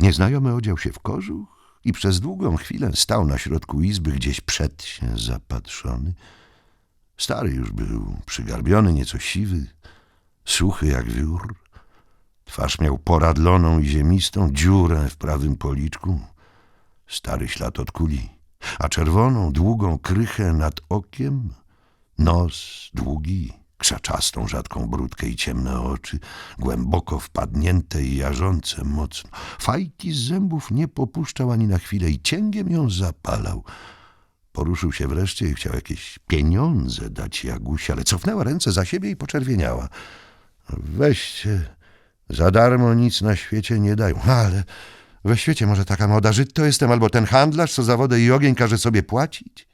Nieznajomy odział się w kożuch i przez długą chwilę stał na środku izby, gdzieś przed się zapatrzony. Stary już był, przygarbiony, nieco siwy, suchy jak wiór. Twarz miał poradloną i ziemistą, dziurę w prawym policzku, stary ślad od kuli, a czerwoną, długą krychę nad okiem, nos długi, krzaczastą, rzadką brudkę i ciemne oczy, głęboko wpadnięte i jarzące mocno. Fajki z zębów nie popuszczał ani na chwilę i cięgiem ją zapalał. Poruszył się wreszcie i chciał jakieś pieniądze dać Jagusi, ale cofnęła ręce za siebie i poczerwieniała. Weźcie, za darmo nic na świecie nie dają. Ale we świecie może taka moda, że to jestem albo ten handlarz, co za wodę i ogień każe sobie płacić?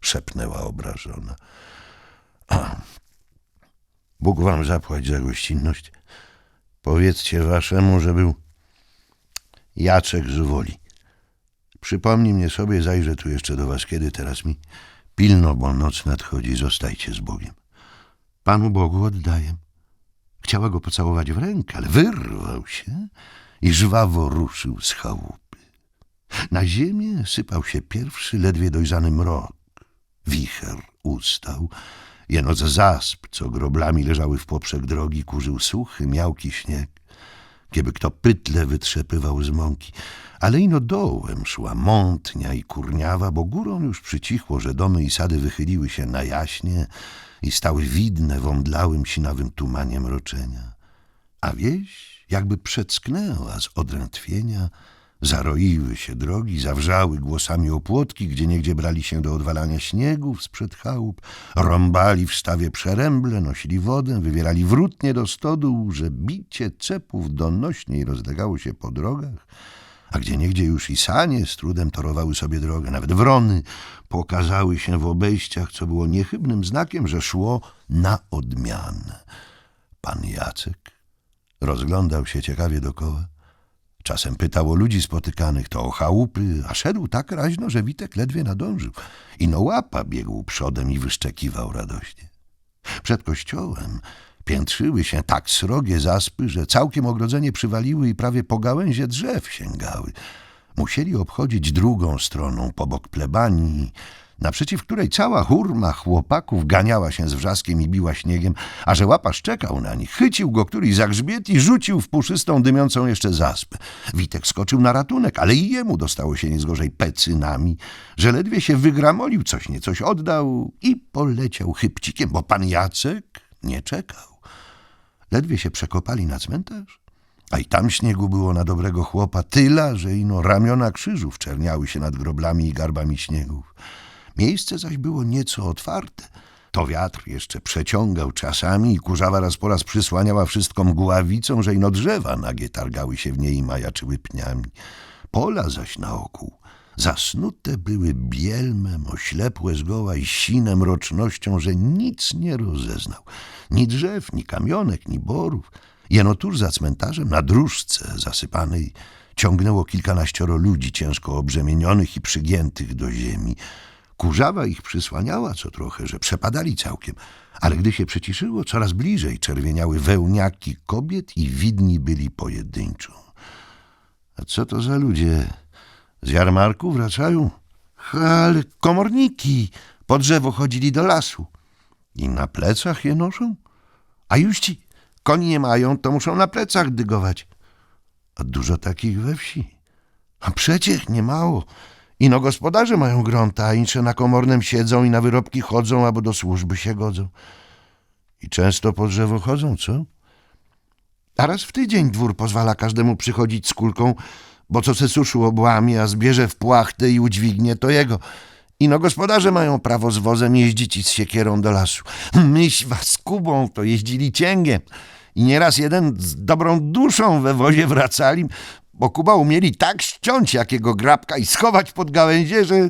Szepnęła obrażona. A, Bóg wam zapłać za gościnność. Powiedzcie waszemu, że był Jacek z Woli. Przypomnij mnie sobie, zajrzę tu jeszcze do was kiedy, teraz mi pilno, bo noc nadchodzi, zostajcie z Bogiem. Panu Bogu oddaję. Chciała go pocałować w rękę, ale wyrwał się i żwawo ruszył z chałupy. Na ziemię sypał się pierwszy, ledwie dojrzany mrok. Wicher ustał, jeno z zasp, co groblami leżały w poprzek drogi, kurzył suchy, miałki śnieg, kieby kto pytle wytrzepywał z mąki. Ale ino dołem szła mątnia i kurniawa, bo górą już przycichło, że domy i sady wychyliły się na jaśnie i stały widne w omdlałym sinawym tumanie mroczenia. A wieś jakby przecknęła z odrętwienia, zaroiły się drogi, zawrzały głosami opłotki, gdzie niegdzie brali się do odwalania śniegów sprzed chałup, rąbali w stawie przeręble, nosili wodę, wywierali wrótnie do stodół, że bicie cepów donośniej rozlegało się po drogach, a gdzie niegdzie już i sanie z trudem torowały sobie drogę, nawet wrony pokazały się w obejściach, co było niechybnym znakiem, że szło na odmianę. Pan Jacek rozglądał się ciekawie dokoła. Czasem pytał o ludzi spotykanych, to o chałupy, a szedł tak raźno, że Witek ledwie nadążył. Ino łapa biegł przodem i wyszczekiwał radośnie. Przed kościołem piętrzyły się tak srogie zaspy, że całkiem ogrodzenie przywaliły i prawie po gałęzie drzew sięgały. Musieli obchodzić drugą stroną, po bok plebanii, naprzeciw której cała hurma chłopaków ganiała się z wrzaskiem i biła śniegiem, a że łapasz czekał na nich, chycił go któryś za grzbiet i rzucił w puszystą, dymiącą jeszcze zaspę. Witek skoczył na ratunek, ale i jemu dostało się niezgorzej pecynami, że ledwie się wygramolił, coś niecoś oddał i poleciał chybcikiem, bo pan Jacek nie czekał. Ledwie się przekopali na cmentarz, a i tam śniegu było na dobrego chłopa tyla, że ino ramiona krzyżów czerniały się nad groblami i garbami śniegów. Miejsce zaś było nieco otwarte. To wiatr jeszcze przeciągał czasami i kurzawa raz po raz przysłaniała wszystko mgławicą, że ino drzewa nagie targały się w niej i majaczyły pniami. Pola zaś naokół zasnute były bielmem, oślepłe zgoła i sinem rocznością, że nic nie rozeznał. Ni drzew, ni kamionek, ni borów. Jeno tuż za cmentarzem, na dróżce zasypanej, ciągnęło kilkanaścioro ludzi ciężko obrzemienionych i przygiętych do ziemi. Kurzawa ich przysłaniała co trochę, że przepadali całkiem, ale gdy się przyciszyło, coraz bliżej czerwieniały wełniaki kobiet i widni byli pojedynczo. A co to za ludzie? Z jarmarku wracają? Ale komorniki po drzewo chodzili do lasu. I na plecach je noszą? A już ci koni nie mają, to muszą na plecach dygować. A dużo takich we wsi. A przecież nie mało. Ino gospodarze mają grunta, a insze na komornym siedzą i na wyrobki chodzą, albo do służby się godzą. I często po drzewo chodzą, co? A raz w tydzień dwór pozwala każdemu przychodzić z kulką, bo co se suszu obłamie, a zbierze w płachtę i udźwignie, to jego. Ino gospodarze mają prawo z wozem jeździć i z siekierą do lasu. Myś was Kubą to jeździli cięgiem. I nieraz jeden z dobrą duszą we wozie wracali, bo Kuba umieli tak ściąć jakiego grabka i schować pod gałęzie, że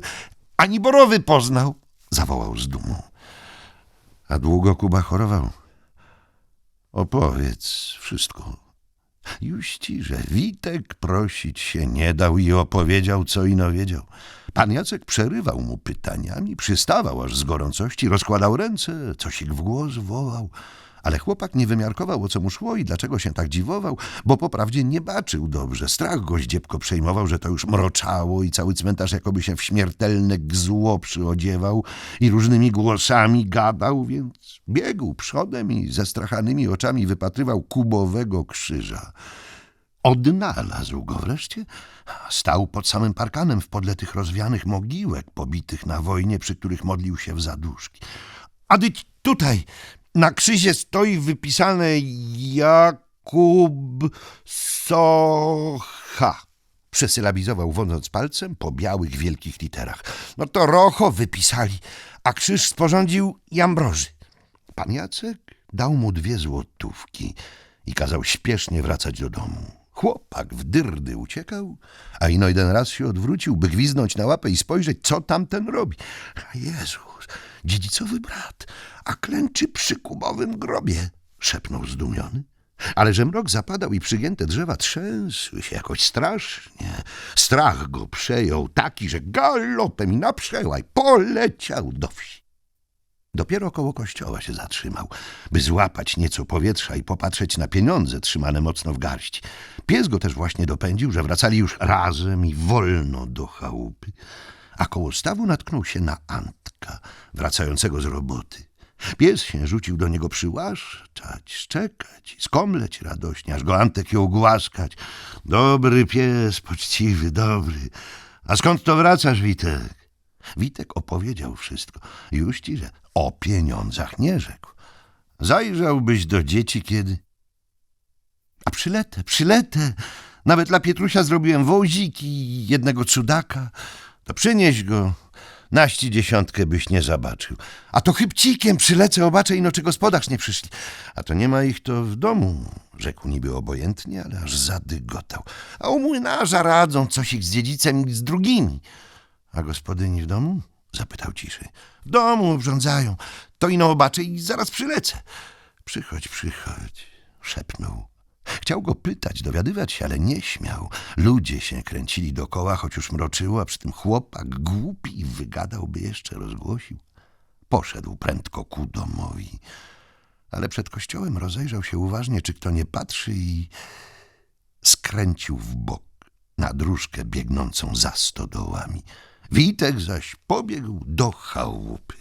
ani borowy poznał, zawołał z dumą. A długo Kuba chorował? Opowiedz wszystko. Już ci, że Witek prosić się nie dał i opowiedział, co ino wiedział. Pan Jacek przerywał mu pytaniami, przystawał aż z gorącości, rozkładał ręce, coś ich w głos wołał, Ale chłopak nie wymiarkował, o co mu szło i dlaczego się tak dziwował, bo po prawdzie nie baczył dobrze. Strach go zdziepko przejmował, że to już mroczało i cały cmentarz jakoby się w śmiertelne gzło przyodziewał i różnymi głosami gadał, więc biegł przodem i ze strachanymi oczami wypatrywał kubowego krzyża. Odnalazł go wreszcie. Stał pod samym parkanem w podle tych rozwianych mogiłek pobitych na wojnie, przy których modlił się w zaduszki. A dyć tutaj na krzyzie stoi wypisane Jakub Socha. Przesylabizował wodząc palcem po białych wielkich literach. No to rocho wypisali, a krzyż sporządził Jambroży. Pan Jacek dał mu dwie złotówki i kazał śpiesznie wracać do domu. Chłopak w dyrdy uciekał, a ino jeden raz się odwrócił, by gwiznąć na łapę i spojrzeć, co tamten robi. A Jezus, dziedzicowy brat, a klęczy przy kubowym grobie, szepnął zdumiony. Ale że mrok zapadał i przygięte drzewa trzęsły się jakoś strasznie. Strach go przejął taki, że galopem i na przełaj poleciał do wsi. Dopiero koło kościoła się zatrzymał, by złapać nieco powietrza i popatrzeć na pieniądze trzymane mocno w garści. Pies go też właśnie dopędził, że wracali już razem i wolno do chałupy, a koło stawu natknął się na Antka, wracającego z roboty. Pies się rzucił do niego przyłaszczać, szczekać, skomleć radośnie, aż go Antek jął głaskać. Dobry pies, poczciwy, dobry. A skąd to wracasz, Witek? Witek opowiedział wszystko. Już ci, że o pieniądzach nie rzekł. Zajrzałbyś do dzieci kiedy? A przyletę, przyletę. Nawet dla Pietrusia zrobiłem wozik i jednego cudaka. To przynieś go. Naści dziesiątkę byś nie zobaczył. A to chybcikiem przylecę, obaczę, ino czy gospodarz nie przyszli. A to nie ma ich to w domu, rzekł niby obojętnie, ale aż zadygotał. A u młynarza radzą coś ich z dziedzicem i z drugimi. A gospodyni w domu? Zapytał ciszej. W domu obrządzają. To ino obaczę i zaraz przylecę. Przychodź, przychodź, szepnął. Chciał go pytać, dowiadywać się, ale nie śmiał. Ludzie się kręcili dokoła, choć już mroczyło, a przy tym chłopak głupi i wygadałby jeszcze, rozgłosił. Poszedł prędko ku domowi. Ale przed kościołem rozejrzał się uważnie, czy kto nie patrzy i skręcił w bok na dróżkę biegnącą za stodołami. Witek zaś pobiegł do chałupy.